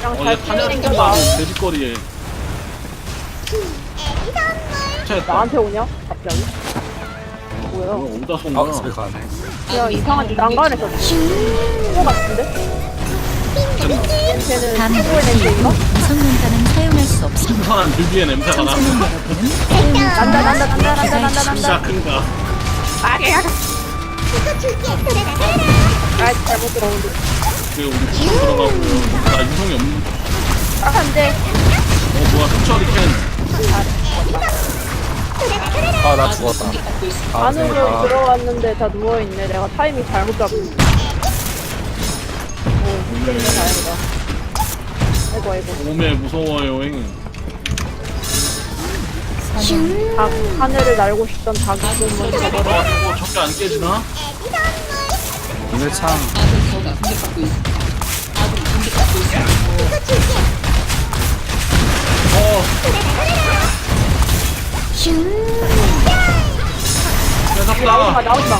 그냥 어, 잘 얘 타냐 돼지거리에. 됐다. 나한테 오냐? 갑자기? 뭐야? 뭐 어디다 쏜아 거야? 집에 가네 그냥 이상한 난간에서 친구 같은데? 냄새는 다음 친구의 냄새인가? 미성년자는 사용할 수 없습니다. 신선한 류비의 냄새가 나. 청소년 여러분은 사용하지 난다 난다 난다 난다 난다 난다 진짜 큰가? 아니야 아 잘못 들어오는데 그 우리 부터 들어가고요. 나 유성이 없는. 아 안 돼 어 뭐야 흑철이 캔. 아 나 죽었다 아 안으로 생겼다 들어왔는데 다 누워있네 내가 타이밍 잘못 잡고 오 힘들네 다행이다 아이고 아이고 몸에 무서워요 잉. 닭 하늘을 날고 싶던 닭이 저버려 어 저게 안 깨지나? 오늘 참 어. 나온다 뺏었다. 나온다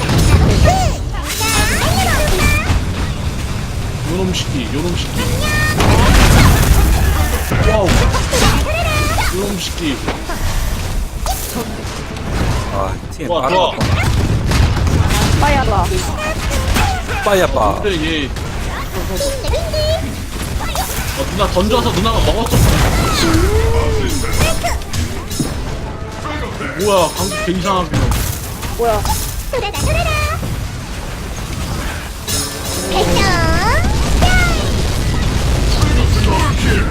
요놈 시키, 요놈 시키. 와우. 요놈 시키. 아 팀에 좋아, 바로 좋아. 빠야라 빠이야빠 근데 얘. 어, 누나 던져서 누나가 먹었어. 뭐야, 방금 개 이상하게. 뭐야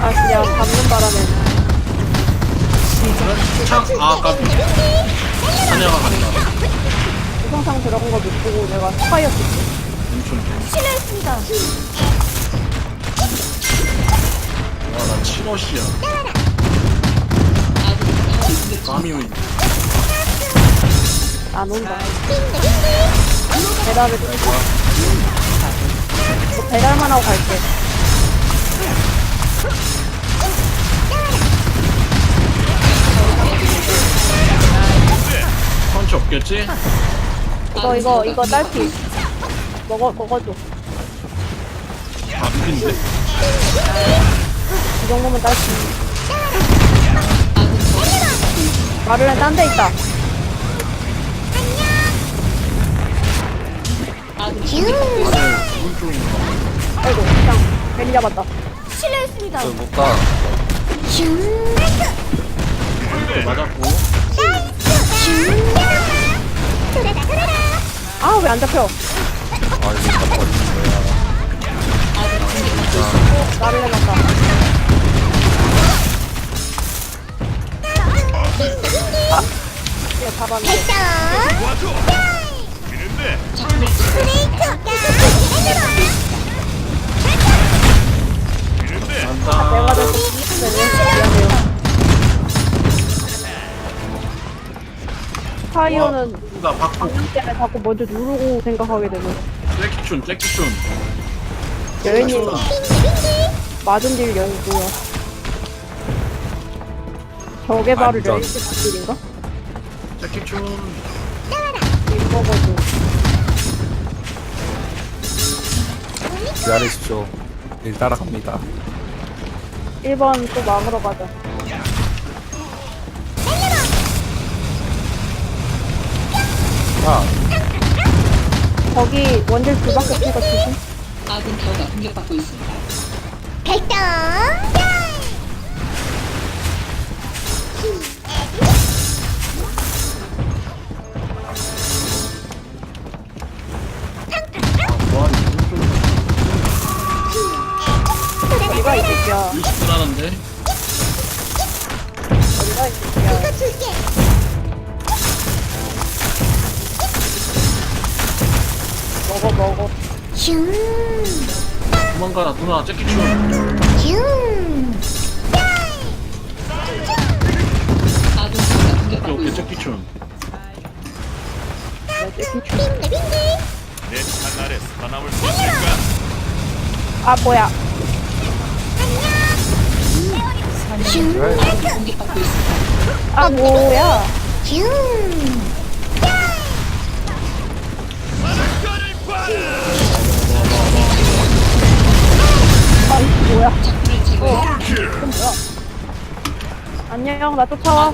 아 그냥 잡는 바람에 창, 아, 까비. 사냐가 간다. 수성상 들어간 거 못 보고 내가 스파이였어 엄청. 실례했습니다 와, 나 7호시야. 까미위. 안 온다 배달을 좀 해줘 너 배달만 하고 갈게 펀치 없겠지? 이거 이거 이거 딸기 먹어 먹어줘. 아, 미인데? 이 정도면 딸기 마를렌 딴데 있다. 아이고 그냥 괜히 잡았다. 실례했습니다. 못가. 이렇게 맞았고. 아왜 안 잡혀 아 이거 다 버리는 거야 마를렌 왔다 아얘 잡았는데 간다. 내가 미안해요 파이어는 나 받고. 방금 때문에 자꾸 먼저 누르고 생각하게 되는 잭키춘, 잭키춘. 여인이 맞은 딜 여인 뭐야 저게 바로. 여인 딜인가? 잭키춘. 읽어봐줘 기다리십시오 일 따라갑니다 1번 또 막으러 가자 아 거기 원딜 둘밖에 없으니까 조심 아군 타워가 공격받고 있습니다. 뭐하 누나, 타워가 오케이. 내 살아남을 수 있을까? 아 뭐야. 아 뭐야 안녕, 나 쫓아와.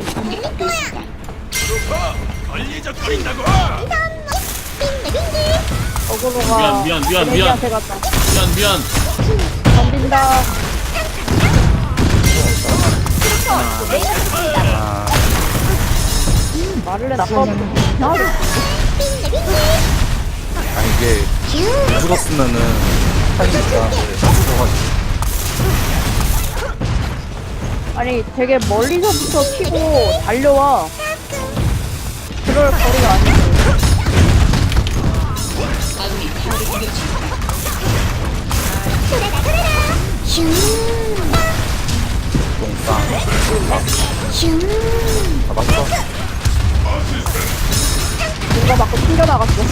걸리적거린다고. 어그로가 미안, 미안, 미안, 미안. 레이한테 갔다. 미안 미안 덤빈다. 아, 말을 해, 나빠. 아 이게 있었는데 들어가지고 아니, 되게 멀리서부터 키고 달려와. 그럴 거리가 타워를 공격 중입니다. 똥땅 잡았어 누가 맞고 튕겨나갔어.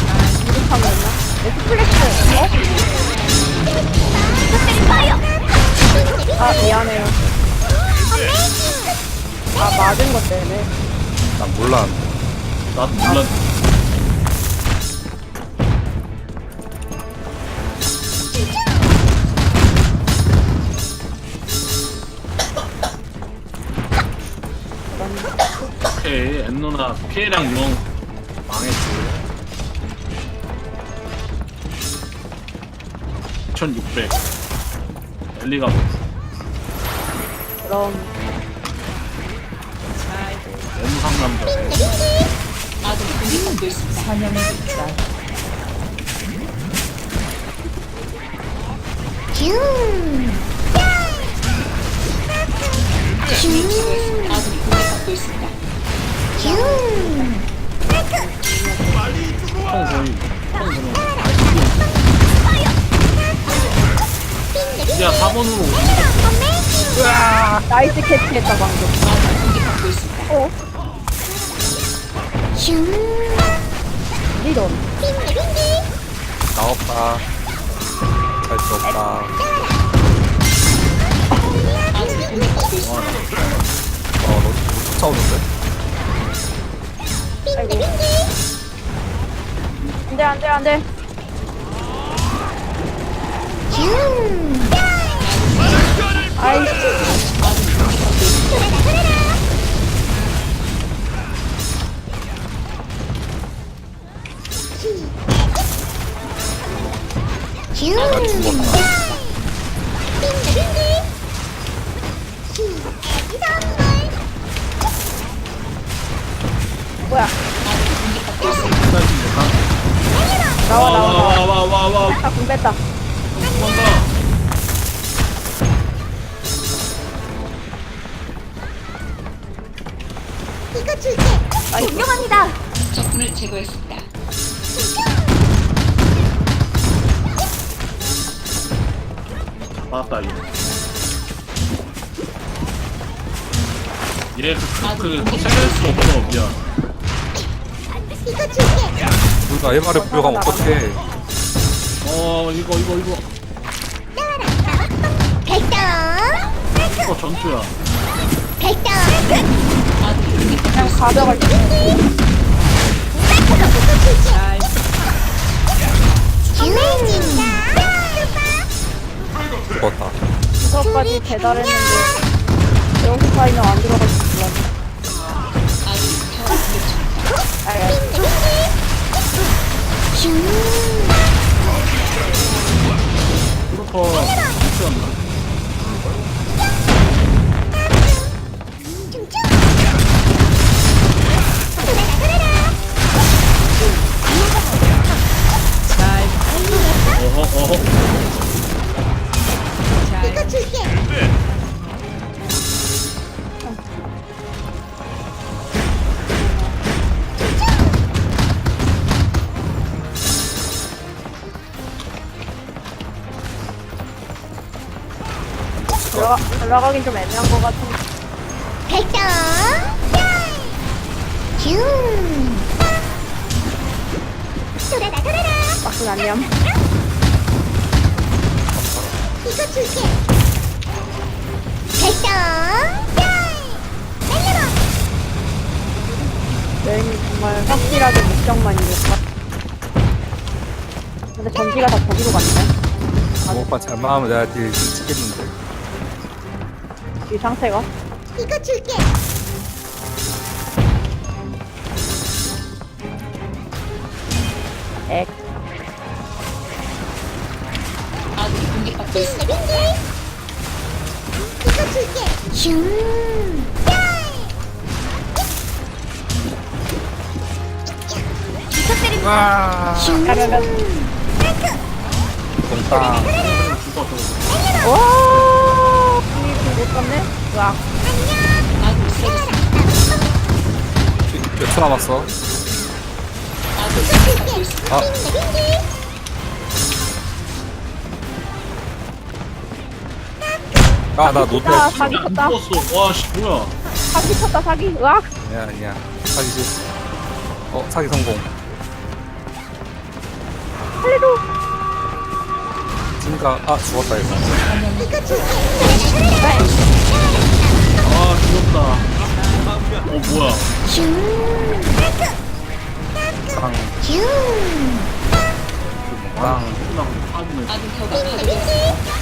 무릎탕이었나? 넷플릭스, 어? 아, 미안해요. 아, 맞은 것 때문에. 난 몰라. 나도 몰랐 오케이 엠노나 K랑 용 망했고 1600 엘리가 뭐 그럼, M 상남자. 아군이 공격받고 있습 그냥 야 4번으로 나이스 캐치했다, 방금. 아군이 공격받고 있습니다. 어? 리던. 나 없다 할 수 없다. 어너 쫓아오는데 아이고. 안 돼, 안 돼, 안 돼. 뭐야. 공격받고 있습니다. 나와, 나와, 나와. 와와와와와 아, 궁 뺐다. 도망가 적군을 제거했습니다. 맞다 이거. 얘 그, 그, 살릴 수 없어 미안. 우리가 MR에 불려가면 어떡해 어 이거 이거 이거. 이거 전투야. 공격받고 그냥. 가져갈 때. 죽었다 부서까지 배달했는데 여기 파이는 안 들어갈 공격 중입니다. 알겠어. 프로퍼 들어가, 들어가긴 좀 애매한 것 같은데. 막상 안녕. 여행이 정말 확실하게 목적만 이룰까? 근데 전지가 다 거기로 갔네. 저 오빠 잘만하면 내가 딜 치겠는데 이 상태가. 이거 줄게. 액. 공격받고 있습니다. 이거 줄게. 슝. 와 가려면. 동땅 와! 못 갔네? 와. 아군이 쓰러졌습니다. 몇초 남았어. 아 아, 나 노트 아, 사기 안 쳤다. 죽었어 와 씨 뭐야 사기 쳤다, 사기. 으악! 아니야 아니야 사기 실- 어 사기 성공 살려 줘! 진가 아 죽었다 이거 아 죽었다 어 뭐야 땅 슝. 땅 끝나고 파기네 아군 타워가 파괴되었습니다.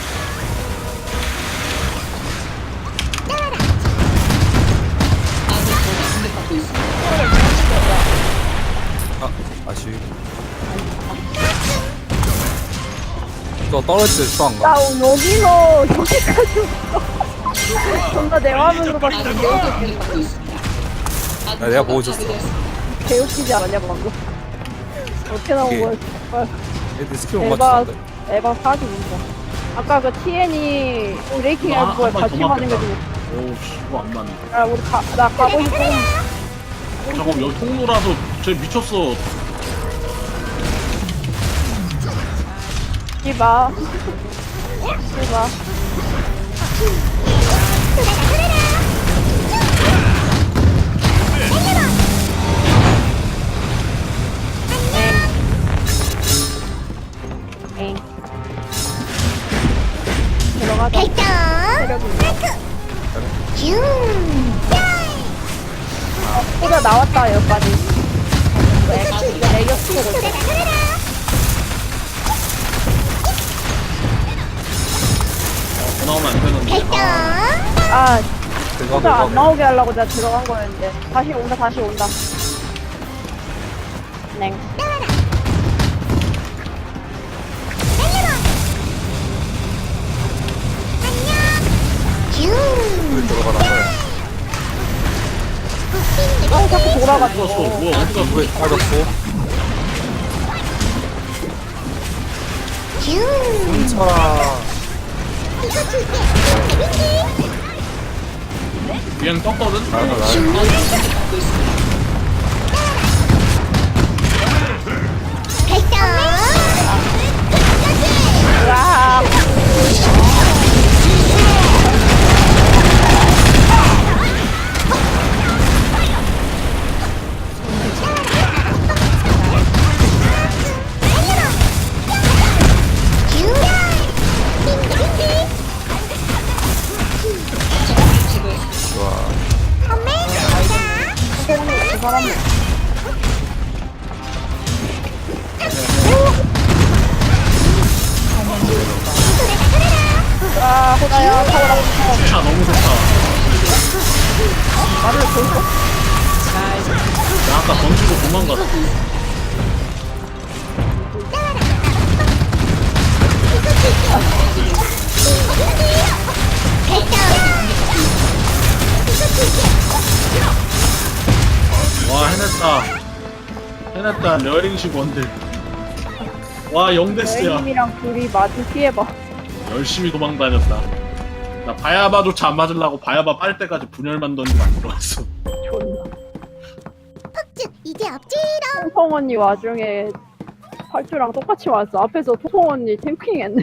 너 떨어질 때 또안 나 가. 여기서 여기까지 왔어. 존나 내 화면으로. 아군 야, 내가 보고 있었어. 개웃기지 않았냐, 방금. 어떻게 나온 거야, 정말. 애들 스킬 못 에바, 맞추는데. 에바 사기 인정. 아까 그 TN이 브레이킹 아, 할거에 한발더 같이 맞은 게 맞겠다. 좀. 오씨 이거 안 맞네 아, 우리 가, 나 가고 싶어. 잠깐 여기 통로라서 쟤 미쳤어 들어가자. 발동. 체력이. 슝. 코가 나왔다, 여기까지. 애교 쓰고 있어. 나오면 안 되는데 발동. 아, 내가 코가 안 나오게 하려고 내가 들어간 거였는데. 다시 온다, 다시 온다. 냉. 아, 자꾸 돌아가지고. 뭐야 어디 갔어 왜 빠졌어? 슝. 훔쳐라. 줄게. 비행 떴거든 나가 나. 아 그 사람 아, 호나야, 타오라, 타오. 차 너무 좋다 나를 보고. 나 아까 던지고 도망갔어 와 해냈다 해냈다 레어링식 원딜 와 0대스야 여인님이랑 둘이 마주 피해봐. 열심히 도망다녔다 나 바야바조차 안 맞으려고 바야바 빨 때까지 분열만 던지고 안 들어왔어 존나. 쭉 이제 앞지로. 통통 언니 와중에 팔주랑 똑같이 왔어. 앞에서 통통 언니 탱킹 했네.